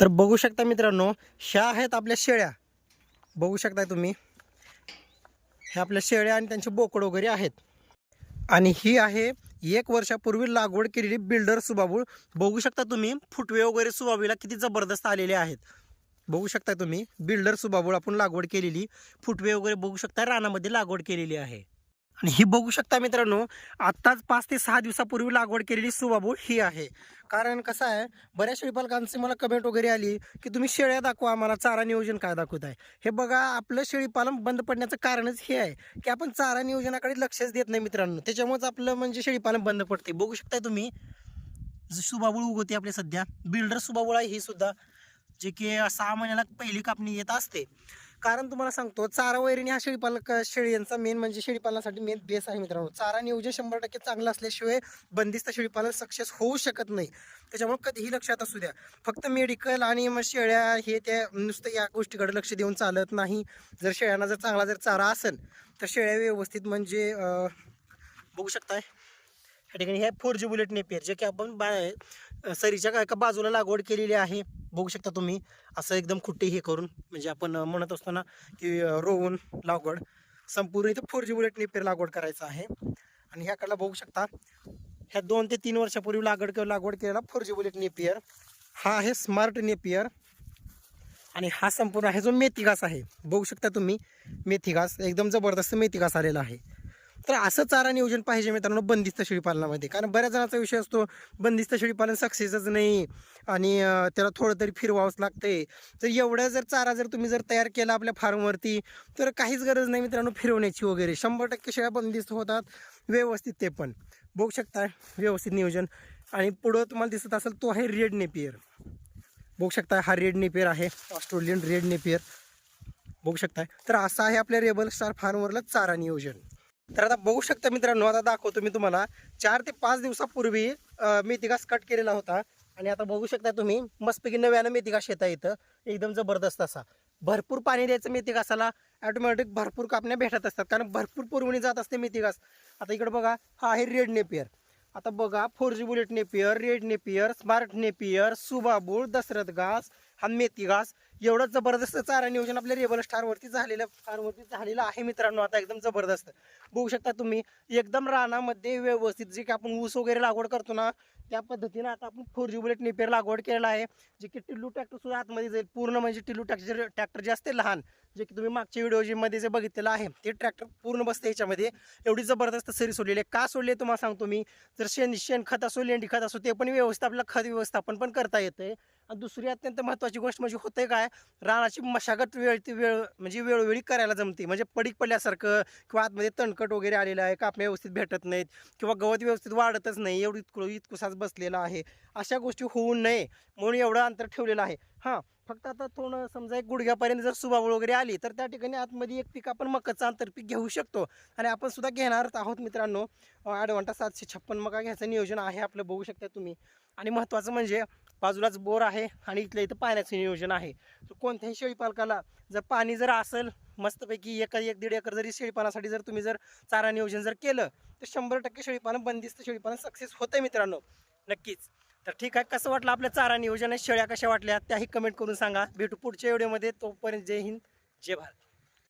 तर बघू शकता मित्रांनो ह्या आहेत आपल्या शेळ्या. बघू शकताय तुम्ही. ह्या आपल्या शेळ्या आणि त्यांचे बोकड वगैरे आहेत. आणि ही आहे एक वर्षापूर्वी लागवड केलेली बिल्डर सुबाबूळ. बघू शकता तुम्ही फुटवे वगैरे सुबाबीला किती जबरदस्त आलेले आहेत. बघू शकता तुम्ही बिल्डर सुबाबूळ आपण लागवड केलेली फुटवे वगैरे बघू शकता रानामध्ये लागवड केलेली आहे. आणि ही बघू शकता मित्रांनो आत्ताच पाच ते सहा दिवसापूर्वी लागवड केलेली सुबाबू ही आहे. कारण कसं आहे बऱ्याच शेळीपालकांची मला कमेंट वगैरे आली की तुम्ही शेळ्या दाखवा आम्हाला चारा नियोजन काय दाखवत आहे. हे बघा आपलं शेळीपालन बंद पडण्याचं कारणच हे आहे की आपण चारा नियोजनाकडे लक्षच देत नाही मित्रांनो. त्याच्यामुळेच आपलं म्हणजे शेळीपालन बंद पडते बघू शकताय तुम्ही सुबाबूळ उगवते आपले सध्या बिल्डर सुबाबूळ आहे ही सुद्धा जे की सहा महिन्याला पहिली कापणी येत असते. कारण तुम्हाला सांगतो चारा वैरीने हा शेळीपालक शेळींचा मेन म्हणजे शेळीपालनासाठी मेन बेस आहे मित्रांनो. चारा नियोजन शंभर टक्के चांगलं असल्याशिवाय बंदिस्त शेळीपालन सक्सेस होऊ शकत नाही. त्याच्यामुळे कधीही लक्षात असू द्या. फक्त मेडिकल आणि मग शेळ्या हे त्या नुसतं या गोष्टीकडे लक्ष देऊन चालत नाही. जर शेळ्यांना जर चांगला जर चारा असेल तर शेळ्या व्यवस्थित म्हणजे बघू शकताय. या ठिकाणी हे फोर जी बुलेट नेपियर जे की आपण बा सरीच्या एका बाजूला लागवड केलेली आहे. बघू शकता तुम्ही असं एकदम खुट्टे हे करून म्हणजे आपण म्हणत असतो ना की रोवून लागवड संपूर्ण इथं फोर जी बुलेट नेपियर लागवड करायचं आहे. आणि ह्याकडला बघू शकता ह्या दोन ते तीन वर्षापूर्वी लागवड लागवड केलेला फोर जी बुलेट नेपियर हा आहे स्मार्ट नेपियर आणि हा संपूर्ण आहे जो मेथी घास आहे. बघू शकता तुम्ही मेथी घास एकदम जबरदस्त मेथी घास आलेला आहे. तर असं चारा नियोजन पाहिजे मित्रांनो बंदिस्त शेळीपालनामध्ये कारण बऱ्याच जणांचा विषय असतो बंदिस्त शेळीपालन सक्सेसच नाही आणि त्याला थोडं तरी फिरवावंच लागतंय. तर एवढा जर चारा जर तुम्ही जर तयार केला आपल्या फार्मवरती तर काहीच गरज नाही मित्रांनो फिरवण्याची वगैरे. शंभर टक्के शेळ्या बंदिस्त होतात व्यवस्थित ते पण. बघू शकता व्यवस्थित नियोजन. आणि पुढं तुम्हाला दिसत असेल तो आहे रेड नेपियर बघू शकता हा रेड नेपियर आहे ऑस्ट्रेलियन रेड नेपियर बघू शकताय तर असं आहे आपल्या रेबल स्टार फार्मवरला चारा नियोजन. तर आता बघू शकता मित्रांनो आता दाखवतो मी तुम्हाला. चार ते पाच दिवसापूर्वी मेथी घास कट केलेला होता. आणि आता बघू शकता तुम्ही मस्तपैकी नव्यानं मेथीघास येता येतं एकदम जबरदस्त असा. भरपूर पाणी द्यायचं मेथीघासाला. ॲटोमॅटिक भरपूर कापण्या भेटत असतात. कारण भरपूर पुरवणी जात असते मेथीघास. आता इकडे बघा हा आहे रेड नेपियर आता बघा four G bullet Napier red Napier smart Napier subabul Dasharath घास हा मेथी घास. एवढं जबरदस्त चारा नियोजन आपल्या रेबल स्टारवरती झालेलं फार्मवरती झालेलं आहे मित्रांनो. आता एकदम जबरदस्त. बघू शकता तुम्ही एकदम रानामध्ये व्यवस्थित जे की आपण ऊस वगैरे लागवड करतो ना त्या पद्धतीनं आता आपण फोर जी बुलेट निपेर लागवड केलेला आहे. जे की टिल्लू ट्रॅक्टर सुद्धा आतमध्ये जाईल. पूर्ण म्हणजे टिल्लू ट्रॅक्टर ट्रॅक्टर जे असते लहान जे की तुम्ही मागच्या व्हिडिओमध्ये जे बघितलेलं आहे ते ट्रॅक्टर पूर्ण बसते याच्यामध्ये एवढी जबरदस्त सरी सोडलेली आहे. का सोडली तुम्हाला सांगतो मी. जर शेण शेणखत असो लेंडी खत असो ते पण व्यवस्थित आपल्याला खत व्यवस्थापन पण करता येतं आणि दुसरी अत्यंत महत्त्वाची गोष्ट म्हणजे होते काय? रानाची मशागत वेळ ती वेळ म्हणजे वेळोवेळी करायला जमते. म्हणजे पडीक पडल्यासारखं किंवा आतमध्ये तणकट वगैरे आलेलं आहे कापण्या व्यवस्थित भेटत नाहीत किंवा गवत व्यवस्थित वाढतच नाही एवढं इतकं इतकुसाच बसलेला आहे. अशा गोष्टी होऊ नये म्हणून एवढं अंतर ठेवलेलं आहे. हां फक्त आता थोडं समजा एक गुडघ्यापर्यंत जर सुबावळ वगैरे आली तर त्या ठिकाणी आतमध्ये एक पीक आपण मकाचं आंतरपीक घेऊ शकतो. आणि आपण सुद्धा घेणार आहोत मित्रांनो. ॲडवांटा सातशे छप्पन मका घ्यायचं नियोजन आहे आपलं बघू शकता तुम्ही. आणि महत्त्वाचं म्हणजे बाजूलाच बोर आहे आणि इथल्या इथं पाण्याचं नियोजन आहे. तर कोणत्याही शेळीपालकाला जर पाणी जर असेल मस्तपैकी एका एक दीड एकर जरी शेळीपानासाठी जर तुम्ही जर चारा नियोजन जर केलं तर शंभर टक्के शेळीपालन बंदिस्त शेळीपालन सक्सेस होतं मित्रांनो. नक्कीच. तर ठीक आहे कसं वाटलं आपलं चारा नियोजन शेळ्या कशा वाटल्या त्याही कमेंट करून सांगा. भेटू पुढच्या व्हिडिओमध्ये तोपर्यंत जय हिंद जय भारत.